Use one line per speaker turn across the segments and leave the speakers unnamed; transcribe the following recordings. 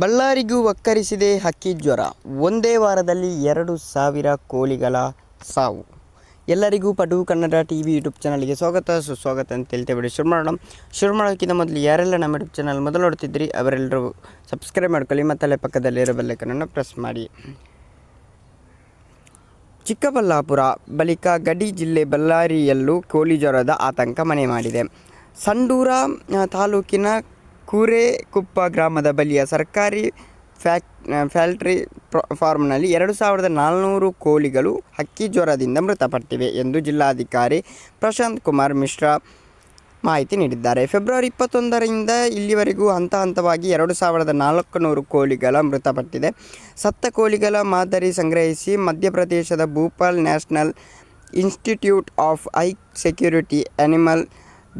ಬಳ್ಳಾರಿಗೂ ಒಕ್ಕರಿಸಿದೆ ಹಕ್ಕಿ ಜ್ವರ. ಒಂದೇ ವಾರದಲ್ಲಿ ಎರಡು ಸಾವಿರ ಕೋಳಿಗಳ ಸಾವು. ಎಲ್ಲರಿಗೂ Padu Kannada T V YouTube ಚಾನಲ್ಗೆ ಸ್ವಾಗತ. ಸುಸ್ವಾಗತ ಅಂತ ಹೇಳ್ತೇವೆ ಶುರು ಮಾಡೋಣ. ಶುರು ಮಾಡೋಕ್ಕಿಂತ ಮೊದಲು ಯಾರೆಲ್ಲ ನಮ್ಮ ಯೂಟ್ಯೂಬ್ ಚಾನಲ್ ಮೊದಲು ನೋಡ್ತಿದ್ರಿ ಅವರೆಲ್ಲರೂ ಸಬ್ಸ್ಕ್ರೈಬ್ ಮಾಡ್ಕೊಳ್ಳಿ ಮತ್ತಲ್ಲೇ ಪಕ್ಕದಲ್ಲಿರೋ ಬೆಲ್ಲೈಕನನ್ನು ಪ್ರೆಸ್ ಮಾಡಿ. ಚಿಕ್ಕಬಳ್ಳಾಪುರ ಬಳಿಕ ಗಡಿ ಜಿಲ್ಲೆ ಬಳ್ಳಾರಿಯಲ್ಲೂ ಕೋಳಿ ಜ್ವರದ ಆತಂಕ ಮನೆ ಮಾಡಿದೆ. ಸಂಡೂರ ತಾಲೂಕಿನ ಕೂರೆಕುಪ್ಪ ಗ್ರಾಮದ ಬಳಿಯ ಸರ್ಕಾರಿ ಫ್ಯಾಕ್ ಫ್ಯಾಕ್ಟ್ರಿ ಫಾರ್ಮ್ನಲ್ಲಿ ಎರಡು ಸಾವಿರದ ನಾಲ್ನೂರು ಕೋಳಿಗಳು ಹಕ್ಕಿ ಜ್ವರದಿಂದ ಮೃತಪಟ್ಟಿವೆ ಎಂದು ಜಿಲ್ಲಾಧಿಕಾರಿ ಪ್ರಶಾಂತ್ ಕುಮಾರ್ ಮಿಶ್ರಾ ಮಾಹಿತಿ ನೀಡಿದ್ದಾರೆ. ಫೆಬ್ರವರಿ ಇಪ್ಪತ್ತೊಂದರಿಂದ ಇಲ್ಲಿವರೆಗೂ ಹಂತ ಹಂತವಾಗಿ ಎರಡು ಸಾವಿರದ ನಾಲ್ಕುನೂರು ಕೋಳಿಗಳ ಮೃತಪಟ್ಟಿದೆ. ಸತ್ತ ಕೋಳಿಗಳ ಮಾದರಿ ಸಂಗ್ರಹಿಸಿ ಮಧ್ಯಪ್ರದೇಶದ Bhopal national institute of high security animal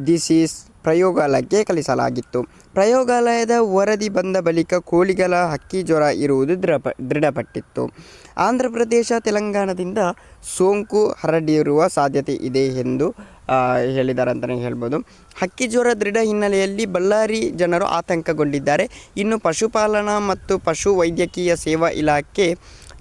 diseases ಪ್ರಯೋಗಾಲಯಕ್ಕೆ ಕಲಿಸಲಾಗಿತ್ತು ಪ್ರಯೋಗಾಲಯದ ವರದಿ ಬಂದ ಬಳಿಕ ಕೋಳಿಗಳ ಹಕ್ಕಿ ಜ್ವರ ಇರುವುದು ದೃಢಪ ದೃಢಪಟ್ಟಿತ್ತು. ಆಂಧ್ರ ಪ್ರದೇಶ ತೆಲಂಗಾಣದಿಂದ ಸೋಂಕು ಹರಡಿರುವ ಸಾಧ್ಯತೆ ಇದೆ ಎಂದು ಹೇಳಿದ್ದಾರೆ ಅಂತಲೇ ಹೇಳ್ಬೋದು. ಹಕ್ಕಿ ಜ್ವರ ದೃಢ ಹಿನ್ನೆಲೆಯಲ್ಲಿ ಬಳ್ಳಾರಿ ಜನರು ಆತಂಕಗೊಂಡಿದ್ದಾರೆ. ಇನ್ನು ಪಶುಪಾಲನಾ ಮತ್ತು ಪಶು ವೈದ್ಯಕೀಯ ಸೇವಾ ಇಲಾಖೆ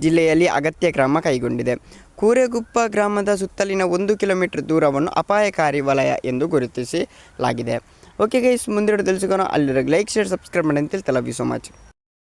ಜಿಲ್ಲೆಯಲ್ಲಿ ಅಗತ್ಯ ಕ್ರಮ ಕೈಗೊಂಡಿದೆ. ಕೂರೆಗುಪ್ಪ ಗ್ರಾಮದ ಸುತ್ತಲಿನ ಒಂದು ಕಿಲೋಮೀಟರ್ ದೂರವನ್ನು ಅಪಾಯಕಾರಿ ವಲಯ ಎಂದು ಗುರುತಿಸಲಾಗಿದೆ. ಓಕೆ ಗೈಸ್, ಮುಂದಿನ ತಿಳಿಸಿಕೋಣ ಅಲ್ಲಿರೋ ಲೈಕ್ ಶೇರ್ ಸಬ್ಸ್ಕ್ರೈಬ್ ಮಾಡಿ ಅಂತೇಳಿ ಲವ್ ಯು ಸೊ ಮಚ್